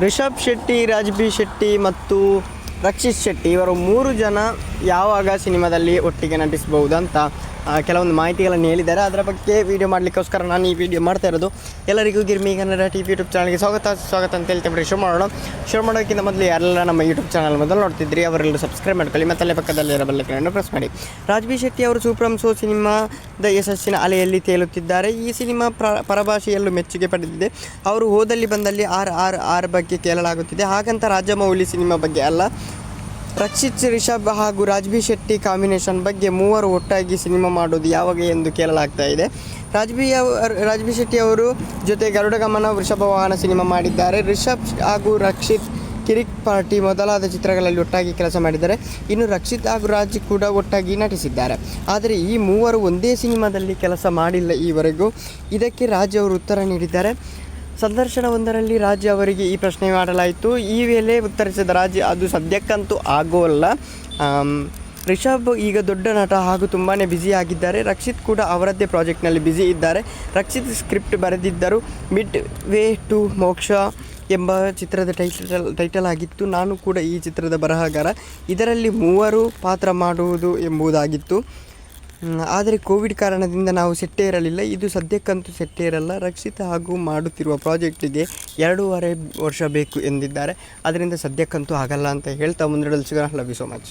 ರಿಷಬ್ ಶೆಟ್ಟಿ ರಾಜ್ಬಿ ಶೆಟ್ಟಿ ಮತ್ತು ರಕ್ಷಿತ್ ಶೆಟ್ಟಿ ಇವರು ಮೂರು ಜನ ಯಾವಾಗ ಸಿನಿಮಾದಲ್ಲಿ ಒಟ್ಟಿಗೆ ನಟಿಸಬಹುದು ಅಂತ ಕೆಲವೊಂದು ಮಾಹಿತಿಗಳನ್ನು ಹೇಳಿದ್ದಾರೆ. ಅದರ ಬಗ್ಗೆ ವಿಡಿಯೋ ಮಾಡಲಿಕ್ಕೋಸ್ಕರ ನಾನು ಈ ವಿಡಿಯೋ ಮಾಡ್ತಾ ಇರೋದು. ಎಲ್ಲರಿಗೂ Girmi Kannada T V YouTube ಚಾನಲ್ಗೆ ಸ್ವಾಗತ. ಸ್ವಾಗತ ಅಂತ ಹೇಳ್ತೇವೆ ಶುರು ಮಾಡೋಣ. ಶುರು ಮಾಡೋಕ್ಕಿಂತ ಮೊದಲು ಯಾರೆಲ್ಲ ನಮ್ಮ ಯೂಟ್ಯೂಬ್ ಚಾನಲ್ ಮೊದಲು ನೋಡ್ತಿದ್ರಿ ಅವರೆಲ್ಲರೂ ಸಬ್ಸ್ಕ್ರೈಬ್ ಮಾಡ್ಕೊಳ್ಳಿ ಮತ್ತಲ್ಲೇ ಪಕ್ಕದಲ್ಲಿ ಇರೋ ಬೆಲ್ಲಕ್ಕನ್ನು ಪ್ರೆಸ್ ಮಾಡಿ. ರಾಜ್ಬಿ ಶೆಟ್ಟಿ ಅವರು ಸೂಪ್ರಮ್ ಸೋ ಸಿನಿಮಾದ ಯಶಸ್ಸಿನ ಅಲೆಯಲ್ಲಿ ತೇಲುತ್ತಿದ್ದಾರೆ. ಈ ಸಿನಿಮಾ ಪ್ರ, ಪರಭಾಷೆಯಲ್ಲೂ ಮೆಚ್ಚುಗೆ ಪಡೆದಿದೆ. ಅವರು ಹೋದಲ್ಲಿ ಬಂದಲ್ಲಿ ಆರ್ ಆರ್ ಆರ್ ಬಗ್ಗೆ ಕೇಳಲಾಗುತ್ತಿದೆ. ಹಾಗಂತ ರಾಜಮೌಳಿ ಸಿನಿಮಾ ಬಗ್ಗೆ ಅಲ್ಲ. ರಕ್ಷಿತ್, ರಿಷಬ್ ಹಾಗೂ ರಾಜ್ಬಿ ಶೆಟ್ಟಿ ಕಾಂಬಿನೇಷನ್ ಬಗ್ಗೆ ಮೂವರು ಒಟ್ಟಾಗಿ ಸಿನಿಮಾ ಮಾಡೋದು ಯಾವಾಗ ಎಂದು ಕೇಳಲಾಗ್ತಾ ಇದೆ. ರಾಜ್ಬಿ ರಾಜ್ಬಿ ಶೆಟ್ಟಿ ಅವರು ಜೊತೆ ಗರುಡ ಗಮನ, ವೃಷಭ ವಾಹನ ಸಿನಿಮಾ ಮಾಡಿದ್ದಾರೆ. ರಿಷಬ್ ಹಾಗೂ ರಕ್ಷಿತ್ ಕಿರಿಕ್ ಪಾರ್ಟಿ ಮೊದಲಾದ ಚಿತ್ರಗಳಲ್ಲಿ ಒಟ್ಟಾಗಿ ಕೆಲಸ ಮಾಡಿದ್ದಾರೆ. ಇನ್ನು ರಕ್ಷಿತ್ ಹಾಗೂ ರಾಜ್ ಕೂಡ ಒಟ್ಟಾಗಿ ನಟಿಸಿದ್ದಾರೆ. ಆದರೆ ಈ ಮೂವರು ಒಂದೇ ಸಿನಿಮಾದಲ್ಲಿ ಕೆಲಸ ಮಾಡಿಲ್ಲ ಈವರೆಗೂ. ಇದಕ್ಕೆ ರಾಜ್ ಅವರು ಉತ್ತರ ನೀಡಿದ್ದಾರೆ. ಸಂದರ್ಶನವೊಂದರಲ್ಲಿ ರಾಜ್ಯ ಅವರಿಗೆ ಈ ಪ್ರಶ್ನೆ ಮಾಡಲಾಯಿತು. ಈ ವೇಳೆ ಉತ್ತರಿಸಿದ ರಾಜ್ಯ ಅದು ಸದ್ಯಕ್ಕಂತೂ ಆಗೋಲ್ಲ. ರಿಷಬ್ ಈಗ ದೊಡ್ಡ ನಟ ಹಾಗೂ ತುಂಬಾ ಆಗಿದ್ದಾರೆ. ರಕ್ಷಿತ್ ಕೂಡ ಅವರದ್ದೇ ಪ್ರಾಜೆಕ್ಟ್ನಲ್ಲಿ ಬ್ಯುಸಿ ಇದ್ದಾರೆ. ರಕ್ಷಿತ್ ಸ್ಕ್ರಿಪ್ಟ್ ಬರೆದಿದ್ದರು. ಮಿಡ್ ವೇ ಟು ಮೋಕ್ಷ ಎಂಬ ಚಿತ್ರದ ಟೈಟಲ್ ಟೈಟಲ್ ಆಗಿತ್ತು. ನಾನು ಕೂಡ ಈ ಚಿತ್ರದ ಬರಹಗಾರ. ಇದರಲ್ಲಿ ಮೂವರು ಪಾತ್ರ ಮಾಡುವುದು ಎಂಬುದಾಗಿತ್ತು. ಆದರೆ ಕೋವಿಡ್ ಕಾರಣದಿಂದ ನಾವು ಸೆಟ್ಟೇ ಇರಲಿಲ್ಲ. ಇದು ಸದ್ಯಕ್ಕಂತೂ ಸೆಟ್ಟೇ ಇರಲ್ಲ. ರಕ್ಷಿತ ಹಾಗೂ ಮಾಡುತ್ತಿರುವ ಪ್ರಾಜೆಕ್ಟಿಗೆ ಎರಡೂವರೆ ವರ್ಷ ಬೇಕು ಎಂದಿದ್ದಾರೆ. ಅದರಿಂದ ಸದ್ಯಕ್ಕಂತೂ ಆಗಲ್ಲ ಅಂತ ಹೇಳ್ತಾ ಮುಂದಿಡಲು ಸಿಗೋಣ ಲವ್ ಯು ಸೊ ಮಚ್